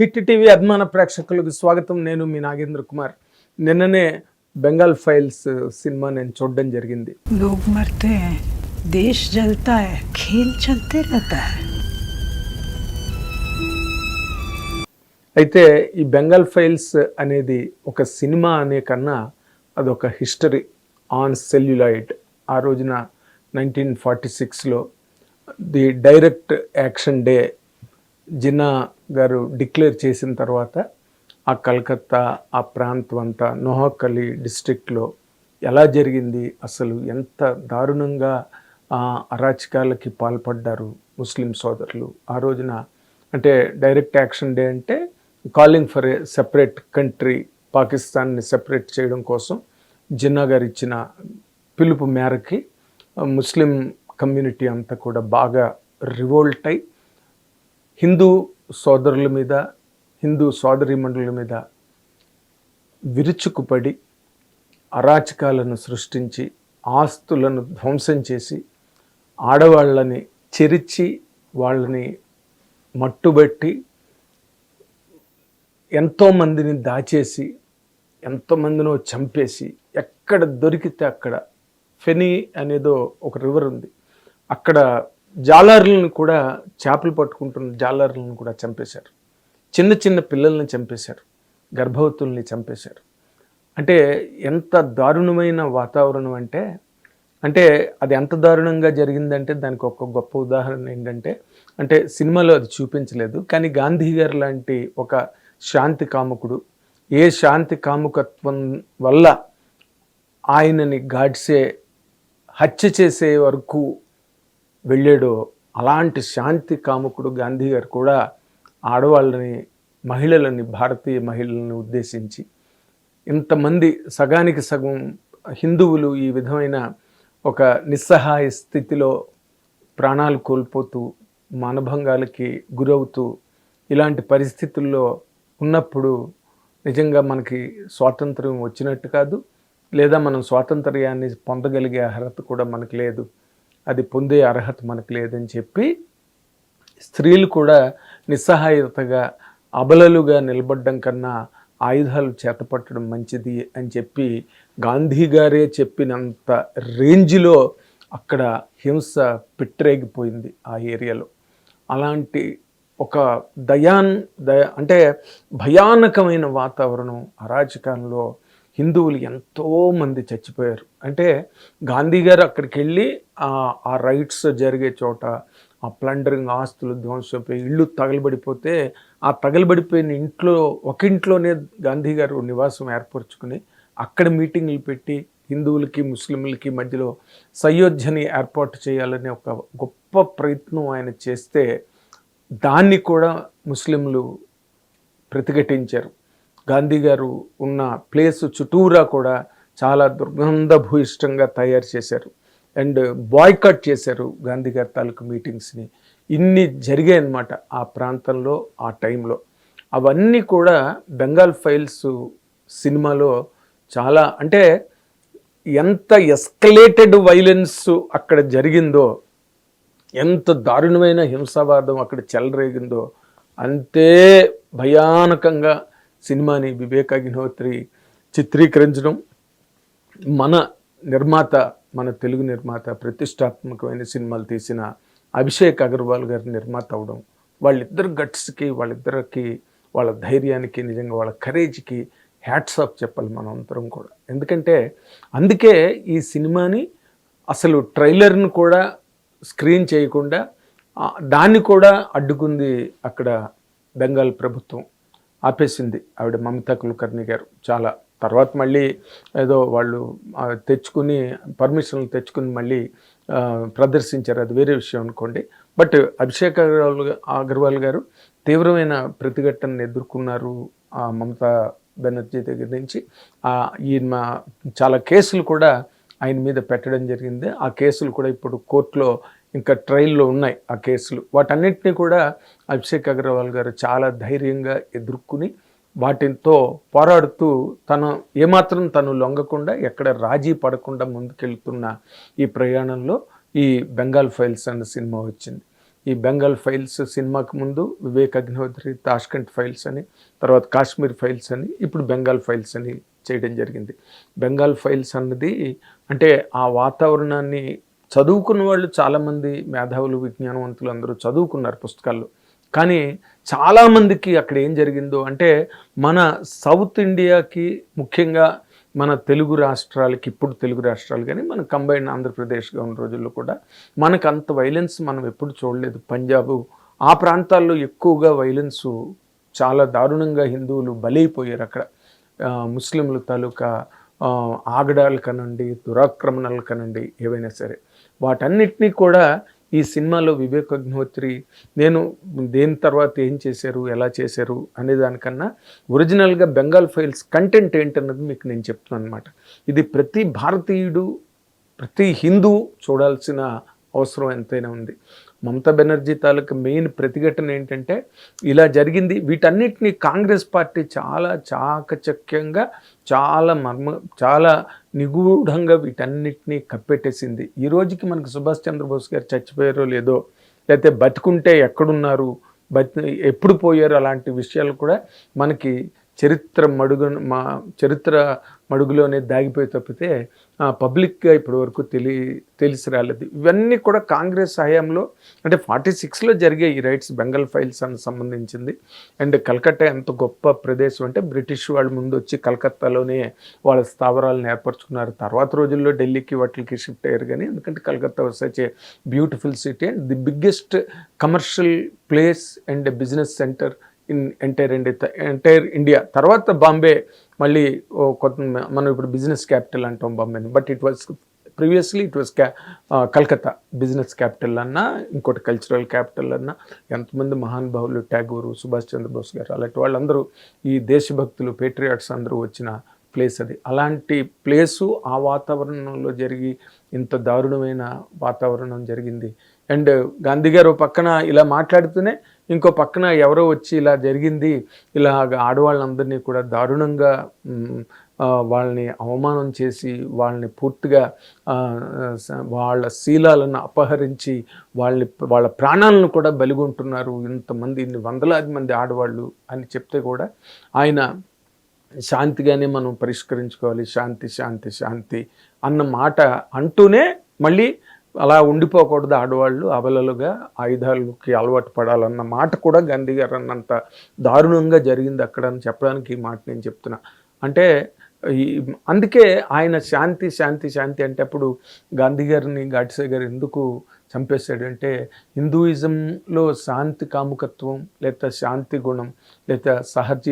Hit TV అభిమాన ప్రేక్షకులకు స్వాగతం. నేను మీ నాగేంద్ర కుమార్. నిన్ననే బెంగాల్ ఫైల్స్ సినిమా నేను చూడడం జరిగింది. దేశ్ అయితే ఈ బెంగాల్ ఫైల్స్ అనేది ఒక సినిమా అనే కన్నా అదొక హిస్టరీ ఆన్ సెల్యులైట్ ఆ రోజున నైన్టీన్ ఫార్టీ సిక్స్లో the direct action day Jinnah గారు డిక్లేర్ చేసిన తర్వాత ఆ కలకత్తా ఆ ప్రాంతం అంతా నోహకలి డిస్ట్రిక్ట్లో ఎలా జరిగింది? అసలు ఎంత దారుణంగా ఆ అరాచకాలకి పాల్పడ్డారు ముస్లిం సోదరులు? ఆ రోజున అంటే డైరెక్ట్ యాక్షన్ డే అంటే calling for a separate country పాకిస్తాన్ని సెపరేట్ చేయడం కోసం జిన్నా గారు ఇచ్చిన పిలుపు మేరకి ముస్లిం కమ్యూనిటీ అంతా కూడా బాగా రివోల్ట్ అయి హిందూ సోదరుల మీద హిందూ సోదరీమణుల మీద విరుచుకుపడి అరాచకాలను సృష్టించి ఆస్తులను ధ్వంసం చేసి ఆడవాళ్ళని చెరిచి వాళ్ళని మట్టుబెట్టి ఎంతోమందిని దాచేసి ఎంతోమందినో చంపేసి ఎక్కడ దొరికితే అక్కడ ఫెనీ అనేదో ఒక రివర్ ఉంది. అక్కడ జాలర్లను కూడా చేపలు పట్టుకుంటున్న జాలర్లను కూడా చంపేశారు. చిన్న చిన్న పిల్లల్ని చంపేశారు. గర్భవతుల్ని చంపేశారు. అంటే ఎంత దారుణమైన వాతావరణం అంటే అంటే అది ఎంత దారుణంగా జరిగిందంటే దానికి ఒక గొప్ప ఉదాహరణ ఏంటంటే అంటే సినిమాలో అది చూపించలేదు కానీ గాంధీ గారు లాంటి ఒక శాంతి కాముకుడు ఏ శాంతి కాముకత్వం వల్ల ఆయనని గాడ్సే హత్య చేసే వరకు వెళ్ళాడో. అలాంటి శాంతి కాముకుడు గాంధీ గారు కూడా ఆడవాళ్ళని మహిళలని భారతీయ మహిళలను ఉద్దేశించి ఇంతమంది సగానికి సగం హిందువులు ఈ విధమైన ఒక నిస్సహాయ స్థితిలో ప్రాణాలు కోల్పోతూ మానభంగాలకి గురవుతూ ఇలాంటి పరిస్థితుల్లో ఉన్నప్పుడు నిజంగా మనకి స్వాతంత్రం వచ్చినట్టు కాదు లేదా మనం స్వాతంత్ర్యాన్ని పొందగలిగే అర్హత కూడా మనకు లేదు. అది పొందే అర్హత మనకు లేదని చెప్పి స్త్రీలు కూడా నిస్సహాయతగా అబలలుగా నిలబడడం కన్నా ఆయుధాలు చేతపట్టడం మంచిది అని చెప్పి గాంధీ గారే చెప్పినంత రేంజ్లో అక్కడ హింస పెట్టరేగిపోయింది ఆ ఏరియాలో. అలాంటి ఒక దయాన్ దయ అంటే భయానకమైన వాతావరణం అరాచకంలో హిందువులు ఎంతో మంది చచ్చిపోయారు. అంటే గాంధీ గారు అక్కడికి వెళ్ళి ఆ- రైట్స్ జరిగే చోట ఆ ప్లండరింగ్ ఆస్తులు ధ్వంసపోయి ఇళ్ళు తగలబడిపోతే ఆ తగలబడిపోయిన ఇంట్లో ఒక ఇంట్లోనే గాంధీ గారు నివాసం ఏర్పరచుకుని అక్కడ మీటింగ్లు పెట్టి హిందువులకి ముస్లింలకి మధ్యలో సయోధ్యని ఏర్పాటు చేయాలనే ఒక గొప్ప ప్రయత్నం ఆయన చేస్తే దాన్ని కూడా ముస్లింలు ప్రతిఘటించారు. గాంధీ గారు ఉన్న ప్లేస్ చుట్టూరా కూడా చాలా దుర్గంధభూయిష్టంగా తయారు చేశారు. అండ్ బాయ్కట్ చేశారు గాంధీ గారి తాలూకు మీటింగ్స్ని. ఇన్ని జరిగాయి అన్నమాట ఆ ప్రాంతంలో ఆ టైంలో. అవన్నీ కూడా బెంగాల్ ఫైల్స్ సినిమాలో చాలా అంటే ఎంత ఎస్కలేటెడ్ వైలెన్స్ అక్కడ జరిగిందో ఎంత దారుణమైన హింసావాదం అక్కడ చెలరేగిందో అంతే భయానకంగా సినిమాని వివేక్ అగ్నిహోత్రి చిత్రీకరించడం మన నిర్మాత మన తెలుగు నిర్మాత ప్రతిష్టాత్మకమైన సినిమాలు తీసిన అభిషేక్ అగర్వాల్ గారి నిర్మాత అవడం వాళ్ళిద్దరు గట్స్కి వాళ్ళిద్దరికి వాళ్ళ ధైర్యానికి నిజంగా వాళ్ళ కరేజ్కి హ్యాట్స్ ఆఫ్ చెప్పాలి మనం అందరం కూడా. ఎందుకంటే అందుకే ఈ సినిమాని అసలు ట్రైలర్ను కూడా స్క్రీన్ చేయకుండా దాన్ని కూడా అడ్డుకుంది అక్కడ బెంగాల్ ప్రభుత్వం. ఆపేసింది ఆవిడ మమతా కులకర్ణి గారు. చాలా తర్వాత మళ్ళీ ఏదో వాళ్ళు తెచ్చుకుని పర్మిషన్లు తెచ్చుకుని మళ్ళీ ప్రదర్శించారు. అది వేరే విషయం అనుకోండి. బట్ అభిషేక్ అగర్వాల్ అగర్వాల్ గారు తీవ్రమైన ప్రతిఘటనను ఎదుర్కొన్నారు ఆ మమతా బెనర్జీ దగ్గర నుంచి. ఈయన చాలా కేసులు కూడా ఆయన మీద పెట్టడం జరిగింది. ఆ కేసులు కూడా ఇప్పుడు కోర్టులో ఇంకా ట్రయల్లో ఉన్నాయి ఆ కేసులు. వాటన్నిటినీ కూడా అభిషేక్ అగర్వాల్ గారు చాలా ధైర్యంగా ఎదుర్కొని వాటితో పోరాడుతూ తను ఏమాత్రం తను లొంగకుండా ఎక్కడ రాజీ పడకుండా ముందుకెళ్తున్న ఈ ప్రయాణంలో ఈ బెంగాల్ ఫైల్స్ అన్న సినిమా వచ్చింది. ఈ బెంగాల్ ఫైల్స్ సినిమాకు ముందు వివేక్ అగ్నిహోత్రి తాష్కంట్ ఫైల్స్ అని తర్వాత కాశ్మీర్ ఫైల్స్ అని ఇప్పుడు బెంగాల్ ఫైల్స్ అని చేయడం జరిగింది. బెంగాల్ ఫైల్స్ అన్నది అంటే ఆ వాతావరణాన్ని చదువుకున్న వాళ్ళు చాలామంది మేధావులు విజ్ఞానవంతులు అందరూ చదువుకున్నారు పుస్తకాల్లో. కానీ చాలామందికి అక్కడ ఏం జరిగిందో అంటే మన సౌత్ ఇండియాకి ముఖ్యంగా మన తెలుగు రాష్ట్రాలకి ఇప్పుడు తెలుగు రాష్ట్రాలు కానీ మన కంబైన్ ఆంధ్రప్రదేశ్గా ఉన్న రోజుల్లో కూడా మనకు అంత వైలెన్స్ మనం ఎప్పుడు చూడలేదు. పంజాబ్ ఆ ప్రాంతాల్లో ఎక్కువగా వైలెన్స్ చాలా దారుణంగా హిందువులు బలైపోయారు అక్కడ. ముస్లింలు తాలూకా ఆగడాలు కనండి దురాక్రమణలు కనండి ఏవైనా సరే. వాటన్నిటినీ కూడా ఈ సినిమాలో వివేక్ అగ్నిహోత్రి నేను దేని తర్వాత ఏం చేశారు ఎలా చేశారు అనే దానికన్నా ఒరిజినల్గా బెంగాల్ ఫైల్స్ కంటెంట్ ఏంటన్నది మీకు నేను చెప్తున్నాను అనమాట ఇది ప్రతి భారతీయుడు ప్రతి హిందూ చూడాల్సిన అవసరం ఎంతైనా ఉంది. మమతా బెనర్జీ తాలూకు మెయిన్ ప్రతిఘటన ఏంటంటే ఇలా జరిగింది. వీటన్నిటిని కాంగ్రెస్ పార్టీ చాలా చాకచక్యంగా చాలా మర్మ చాలా నిగూఢంగా వీటన్నిటిని కప్పెట్టేసింది. ఈ రోజుకి మనకు సుభాష్ చంద్రబోస్ గారు చచ్చిపోయారో లేదో లేకపోతే బతికుంటే ఎక్కడున్నారు బతి ఎప్పుడు పోయారు అలాంటి విషయాలు కూడా మనకి చరిత్ర మడుగు మా చరిత్ర మడుగులోనే దాగిపోయి తప్పితే పబ్లిక్గా ఇప్పటి వరకు తెలి తెలిసి రాలేదు. ఇవన్నీ కూడా కాంగ్రెస్ హయాంలో అంటే ఫార్టీ సిక్స్లో జరిగే ఈ రైట్స్ బెంగాల్ ఫైల్స్ అని సంబంధించింది. అండ్ కలకత్తా ఎంత గొప్ప ప్రదేశం అంటే బ్రిటిష్ వాళ్ళు ముందు వచ్చి కలకత్తాలోనే వాళ్ళ స్థావరాలను ఏర్పరచుకున్నారు. తర్వాత రోజుల్లో ఢిల్లీకి వాటికి షిఫ్ట్ అయ్యారు కానీ ఎందుకంటే కలకత్తా వస్తే such a beautiful city and the biggest commercial place and business centre in entire India entire India. తర్వాత బాంబే మళ్ళీ కొత్త మనం ఇప్పుడు బిజినెస్ క్యాపిటల్ అంటాం బాంబేని. But it was previously it was క్యా కలకత్తా బిజినెస్ క్యాపిటల్ అన్నా ఇంకోటి కల్చరల్ క్యాపిటల్ అన్నా ఎంతమంది మహానుభావులు ట్యాగూరు సుభాష్ చంద్రబోస్ గారు అలాంటి వాళ్ళందరూ ఈ దేశభక్తులు పేట్రియాట్స్ అందరూ వచ్చిన ప్లేస్ అది. అలాంటి ప్లేసు ఆ వాతావరణంలో జరిగి ఇంత దారుణమైన వాతావరణం జరిగింది. అండ్ గాంధీ గారు పక్కన ఇలా మాట్లాడుతూనే ఇంకో పక్కన ఎవరో వచ్చి ఇలా జరిగింది ఇలా ఆడవాళ్ళందరినీ కూడా దారుణంగా వాళ్ళని అవమానం చేసి వాళ్ళని పూర్తిగా వాళ్ళ శీలాలను అపహరించి వాళ్ళని వాళ్ళ ప్రాణాలను కూడా బలిగొంటున్నారు. ఇంతమంది ఇన్ని వందలాది మంది ఆడవాళ్ళు అని చెప్తే కూడా ఆయన శాంతిగానే మనం పరిష్కరించుకోవాలి. శాంతి శాంతి శాంతి అన్న మాట అంటూనే మళ్ళీ అలా ఉండిపోకూడదు ఆడవాళ్ళు అబలలుగా ఆయుధాలకి అలవాటు పడాలన్న మాట కూడా గాంధీ గారు అన్నంత దారుణంగా జరిగింది అక్కడ అని చెప్పడానికి ఈ మాట నేను చెప్తున్నా. అంటే ఈ అందుకే ఆయన శాంతి శాంతి శాంతి అంటే అప్పుడు గాంధీ గారిని గాడ్సే గారు ఎందుకు చంపేశాడంటే హిందూయిజంలో శాంతి కాముకత్వం లేదా శాంతి గుణం లేదా సహజ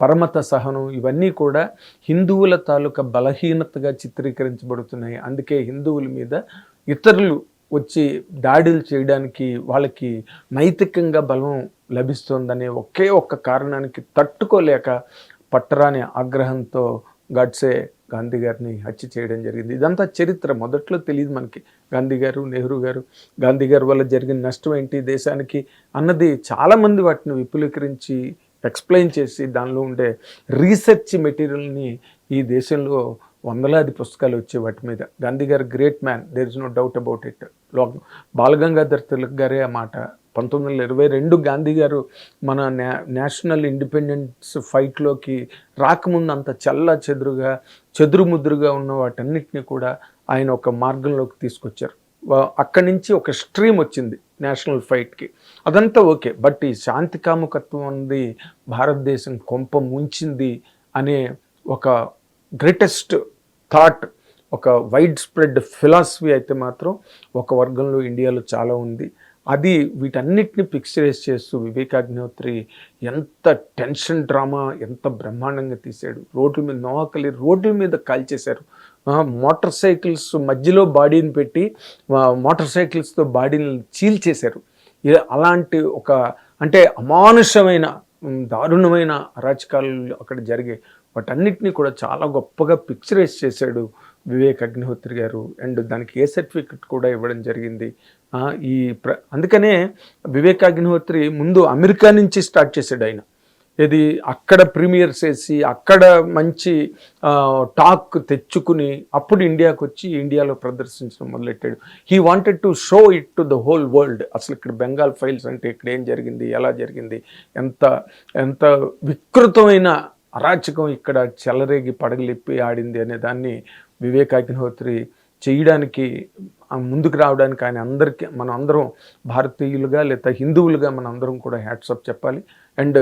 పరమత సహనం ఇవన్నీ కూడా హిందువుల తాలూకా బలహీనతగా చిత్రీకరించబడుతున్నాయి. అందుకే హిందువుల మీద ఇతరులు వచ్చి దాడులు చేయడానికి వాళ్ళకి నైతికంగా బలం లభిస్తుందనే ఒకే ఒక్క కారణానికి తట్టుకోలేక పట్టరాని ఆగ్రహంతో గడ్సే గాంధీ గారిని హత్య చేయడం జరిగింది. ఇదంతా చరిత్ర. మొదట్లో తెలియదు మనకి. గాంధీ గారు నెహ్రూ గారు. గాంధీ గారి వల్ల జరిగిన నష్టం ఏంటి? దేశానికి అన్నది చాలామంది వాటిని విపులీకరించి ఎక్స్ప్లెయిన్ చేసి దానిలో ఉండే రీసెర్చ్ మెటీరియల్ని ఈ దేశంలో వందలాది పుస్తకాలు వచ్చే వాటి మీద. గాంధీ గారు great man. There is no doubt about ఇట్లో బాలగంగాధర్ తిలక్ గారే ఆ మాట పంతొమ్మిది వందల ఇరవై రెండు గాంధీ గారు మన నే నేషనల్ ఇండిపెండెన్స్ ఫైట్లోకి రాకముందు అంత చల్ల చెదురుగా చెదురు ముదురుగా ఉన్న వాటన్నిటిని కూడా ఆయన ఒక మార్గంలోకి తీసుకొచ్చారు. అక్కడి నుంచి ఒక స్ట్రీమ్ వచ్చింది నేషనల్ ఫైట్కి. అదంతా ఓకే బట్ ఈ శాంతి కాముకత్వం అనేది భారతదేశం కొంప ముంచింది అనే ఒక గ్రేటెస్ట్ థాట్ ఒక వైడ్ స్ప్రెడ్ ఫిలాసఫీ అయితే మాత్రం ఒక వర్గంలో ఇండియాలో చాలా ఉంది. అది వీటన్నిటిని పిక్చరైజ్ చేస్తూ వివేకాగ్నిహోత్రి ఎంత టెన్షన్ డ్రామా ఎంత బ్రహ్మాండంగా తీశాడు. రోడ్ల మీద నోవాకలి రోడ్ల మీద కాల్చేశారు. మోటార్ సైకిల్స్ మధ్యలో బాడీని పెట్టి మోటార్ సైకిల్స్తో బాడీని చీల్చేశారు. అలాంటి ఒక అంటే అమానుషమైన దారుణమైన అరాచకాలు అక్కడ జరిగే వాటన్నిటిని కూడా చాలా గొప్పగా పిక్చరైజ్ చేశాడు వివేక్ అగ్నిహోత్రి గారు అండ్ దానికి ఏ సర్టిఫికెట్ కూడా ఇవ్వడం జరిగింది. ఈ ప్ర అందుకనే వివేక్ అగ్నిహోత్రి ముందు అమెరికా నుంచి స్టార్ట్ చేశాడు ఆయన. ఇది అక్కడ ప్రీమియర్స్ వేసి అక్కడ మంచి టాక్ తెచ్చుకుని అప్పుడు ఇండియాకు వచ్చి ఇండియాలో ప్రదర్శించడం మొదలెట్టాడు. He wanted to show it to the whole world అసలు ఇక్కడ బెంగాల్ ఫైల్స్ అంటే ఇక్కడ ఏం జరిగింది ఎలా జరిగింది ఎంత ఎంత వికృతమైన అరాచకం ఇక్కడ చెలరేగి పడగలిప్పి ఆడింది అనే దాన్ని వివేక్ అగ్నిహోత్రి చేయడానికి ముందుకు రావడానికి ఆయన అందరికీ మనం అందరం భారతీయులుగా లేదా హిందువులుగా మన అందరం కూడా హ్యాట్సప్ చెప్పాలి. అండ్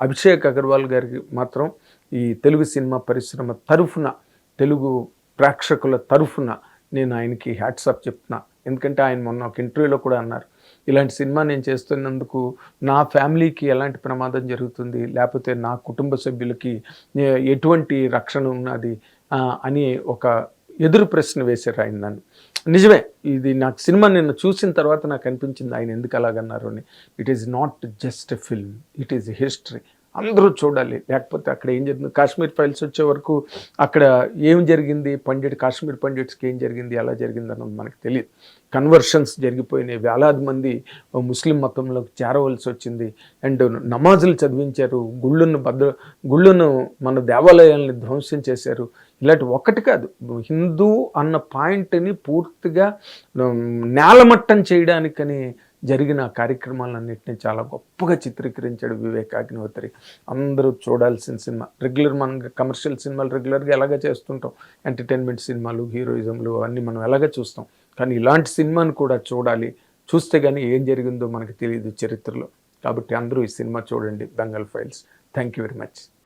అభిషేక్ అగర్వాల్ గారికి మాత్రం ఈ తెలుగు సినిమా పరిశ్రమ తరఫున తెలుగు ప్రేక్షకుల తరఫున నేను ఆయనకి హ్యాట్సప్ చెప్తున్నా. ఎందుకంటే ఆయన మొన్న ఒక ఇంటర్వ్యూలో కూడా అన్నారు ఇలాంటి సినిమా నేను చేస్తున్నందుకు నా ఫ్యామిలీకి ఎలాంటి ప్రమాదం జరుగుతుంది? లేకపోతే నా కుటుంబ సభ్యులకి ఎటువంటి రక్షణ ఉన్నది? అని ఒక ఎదురు ప్రశ్న వేశారు ఆయన నన్ను. నిజమే ఇది నాకు సినిమా నిన్న చూసిన తర్వాత నాకు అనిపించింది ఆయన ఎందుకు అలాగన్నారు అని. It is not just a film it is history అందరూ చూడాలి. లేకపోతే అక్కడ ఏం జరిగింది? కాశ్మీర్ ఫైల్స్ వచ్చే వరకు అక్కడ ఏం జరిగింది? పండిట్ కాశ్మీర్ పండిట్స్కి ఏం జరిగింది? ఎలా జరిగింది అన్నది మనకు తెలియదు. కన్వర్షన్స్ జరిగిపోయినాయి. వేలాది మంది ముస్లిం మతంలోకి చేరవలసి వచ్చింది. అండ్ నమాజులు చదివించారు. గుళ్ళను భద్ర గుళ్ళను మన దేవాలయాల్ని ధ్వంసం చేశారు. ఇలాంటి ఒకటి కాదు. హిందూ అన్న పాయింట్ని పూర్తిగా నేలమట్టం చేయడానికని జరిగిన కార్యక్రమాలన్నింటినీ చాలా గొప్పగా చిత్రీకరించాడు వివేక్ అగ్నిహోత్రి. అందరూ చూడాల్సిన సినిమా రెగ్యులర్ మనం కమర్షియల్ సినిమాలు రెగ్యులర్గా ఎలాగ చేస్తుంటాం? ఎంటర్టైన్మెంట్ సినిమాలు హీరోయిజంలు అవన్నీ మనం ఎలాగ చూస్తాం? కానీ ఇలాంటి సినిమాను కూడా చూడాలి. చూస్తే కానీ ఏం జరిగిందో మనకు తెలియదు చరిత్రలో. కాబట్టి అందరూ ఈ సినిమా చూడండి Bengal files. Thank you very much.